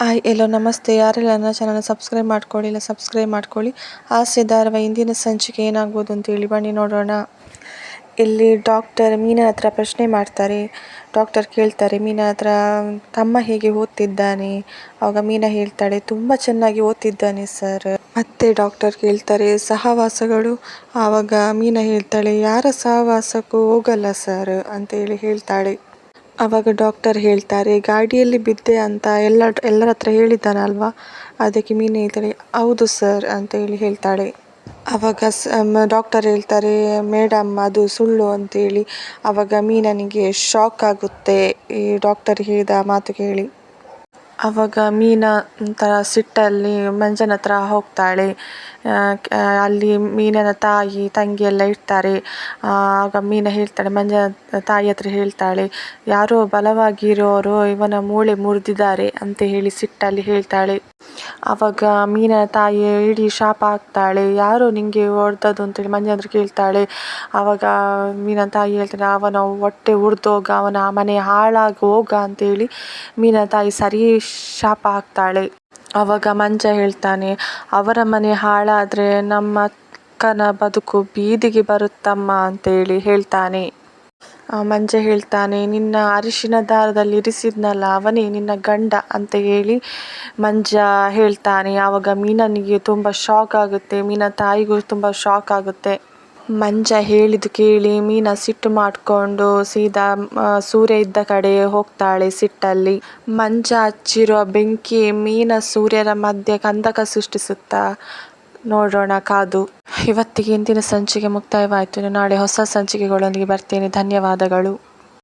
Hi, ಎಲ್ಲೋ ನಮಸ್ತೆ. ಯಾರೆಲ್ಲ ನನ್ನ ಚಾನಲ್ನ ಸಬ್ಸ್ಕ್ರೈಬ್ ಮಾಡ್ಕೊಳ್ಳಿಲ್ಲ ಸಬ್ಸ್ಕ್ರೈಬ್ ಮಾಡ್ಕೊಳ್ಳಿ. ಆಸೆ ಧಾರಾವಾಹಿ ಇಂದಿನ ಸಂಚಿಕೆ ಏನಾಗ್ಬೋದು ಅಂತೇಳಿ ಬನ್ನಿ, ನೋಡೋಣ. ಇಲ್ಲಿ ಡಾಕ್ಟರ್ ಮೀನಾ ಹತ್ರ ಪ್ರಶ್ನೆ ಮಾಡ್ತಾರೆ. ಡಾಕ್ಟರ್ ಕೇಳ್ತಾರೆ, ಮೀನಾ ಹತ್ರ, ತಮ್ಮ ಹೇಗೆ ಓದ್ತಿದ್ದಾನೆ? ಆವಾಗ ಮೀನಾ ಹೇಳ್ತಾಳೆ, ತುಂಬ ಚೆನ್ನಾಗಿ ಓದ್ತಿದ್ದಾನೆ ಸರ್ ಮತ್ತೆ ಡಾಕ್ಟರ್ ಕೇಳ್ತಾರೆ, ಸಹವಾಸಗಳು? ಆವಾಗ ಮೀನಾ ಹೇಳ್ತಾಳೆ, ಯಾರ ಸಹವಾಸಕ್ಕೂ ಹೋಗಲ್ಲ ಸರ್ ಅಂತೇಳಿ ಹೇಳ್ತಾಳೆ. ಆವಾಗ ಡಾಕ್ಟರ್ ಹೇಳ್ತಾರೆ, ಗಾಡಿಯಲ್ಲಿ ಬಿದ್ದೆ ಅಂತ ಎಲ್ಲ, ಎಲ್ಲರ ಹತ್ರ ಹೇಳಿದ್ದಾನಲ್ವಾ? ಅದಕ್ಕೆ ಮೀನು ಹೇಳ್ತಾಳೆ, ಹೌದು ಸರ್ ಅಂತ ಹೇಳಿ ಹೇಳ್ತಾಳೆ. ಆವಾಗ ಡಾಕ್ಟರ್ ಹೇಳ್ತಾರೆ, ಮೇಡಮ್, ಅದು ಸುಳ್ಳು ಅಂತೇಳಿ ಆವಾಗ ಮೀನನಿಗೆ ಶಾಕ್ ಆಗುತ್ತೆ. ಈ ಡಾಕ್ಟರ್ ಹೇಳಿದ ಮಾತು ಕೇಳಿ. ಆವಾಗ ಮೀನಾ ಒಂಥರ ಸಿಟ್ಟಲ್ಲಿ ಮಂಜನ ಹತ್ರ ಹೋಗ್ತಾಳೆ. ಅಲ್ಲಿ ಮೀನನ ತಾಯಿ, ತಂಗಿ ಎಲ್ಲ ಇರ್ತಾರೆ. ಆಗ ಮೀನ ಹೇಳ್ತಾಳೆ, ಮಂಜನ ತಾಯಿ ಹತ್ರ ಹೇಳ್ತಾಳೆ, ಯಾರೋ ಬಲವಾಗಿರೋರು ಇವನ ಮೂಳೆ ಮುರಿದಿದ್ದಾರೆ ಅಂತ ಹೇಳಿ ಸಿಟ್ಟಲ್ಲಿ ಹೇಳ್ತಾಳೆ. ಆವಾಗ ಮೀನಿನ ತಾಯಿ ಇಡೀ ಶಾಪ ಹಾಕ್ತಾಳೆ, ಯಾರು ನಿಂಗೆ ಹೊಡೆದದ್ದು ಅಂತೇಳಿ ಮಂಜು ಹತ್ರ ಕೇಳ್ತಾಳೆ. ಆವಾಗ ಮೀನಾ ತಾಯಿ ಹೇಳ್ತಾಳೆ, ಅವನ ಹೊಟ್ಟೆ ಉರಿದೋಗ ಅವನ ಮನೆ ಹಾಳಾಗಿ ಹೋಗ ಅಂತೇಳಿ ಮೀನಾ ತಾಯಿ ಸರಿ ಶಾಪ ಹಾಕ್ತಾಳೆ. ಆವಾಗ ಮಂಜ ಹೇಳ್ತಾನೆ, ಅವರ ಮನೆ ಹಾಳಾದರೆ ನಮ್ಮ ಅಕ್ಕನ ಬದುಕು ಬೀದಿಗೆ ಬರುತ್ತಮ್ಮ ಅಂತೇಳಿ ಹೇಳ್ತಾನೆ. ಮಂಜ ಹೇಳ್ತಾನೆ, ನಿನ್ನ ಅರಿಶಿನ ದಾರದಲ್ಲಿ ಇರಿಸಿದ್ನಲ್ಲ, ಅವನೇ ನಿನ್ನ ಗಂಡ ಅಂತ ಹೇಳಿ ಮಂಜ ಹೇಳ್ತಾನೆ, ಆವಾಗ ಮೀನನಿಗೆ ತುಂಬ ಶಾಕ್ ಆಗುತ್ತೆ, ಮೀನ ತಾಯಿಗೂ ತುಂಬ ಶಾಕ್ ಆಗುತ್ತೆ. ಮಂಜ ಹೇಳಿದ್ದು ಕೇಳಿ ಮೀನ ಸಿಟ್ಟು ಮಾಡಿಕೊಂಡು ಸೀದಾ ಸೂರ್ಯ ಇದ್ದ ಕಡೆ ಹೋಗ್ತಾಳೆ ಸಿಟ್ಟಲ್ಲಿ. ಮಂಜ ಹಚ್ಚಿರುವ ಬೆಂಕಿ ಮೀನ ಸೂರ್ಯರ ಮಧ್ಯೆ ಕಂದಕ ಸೃಷ್ಟಿಸುತ್ತಾ ನೋಡೋಣ ಕಾದು. ಇವತ್ತಿಗೆ ಇಂದಿನ ಸಂಚಿಕೆ ಮುಕ್ತಾಯವಾಯಿತು ನಾಳೆ ಹೊಸ ಸಂಚಿಕೆಗಳೊಂದಿಗೆ ಬರ್ತೇನೆ. ಧನ್ಯವಾದಗಳು.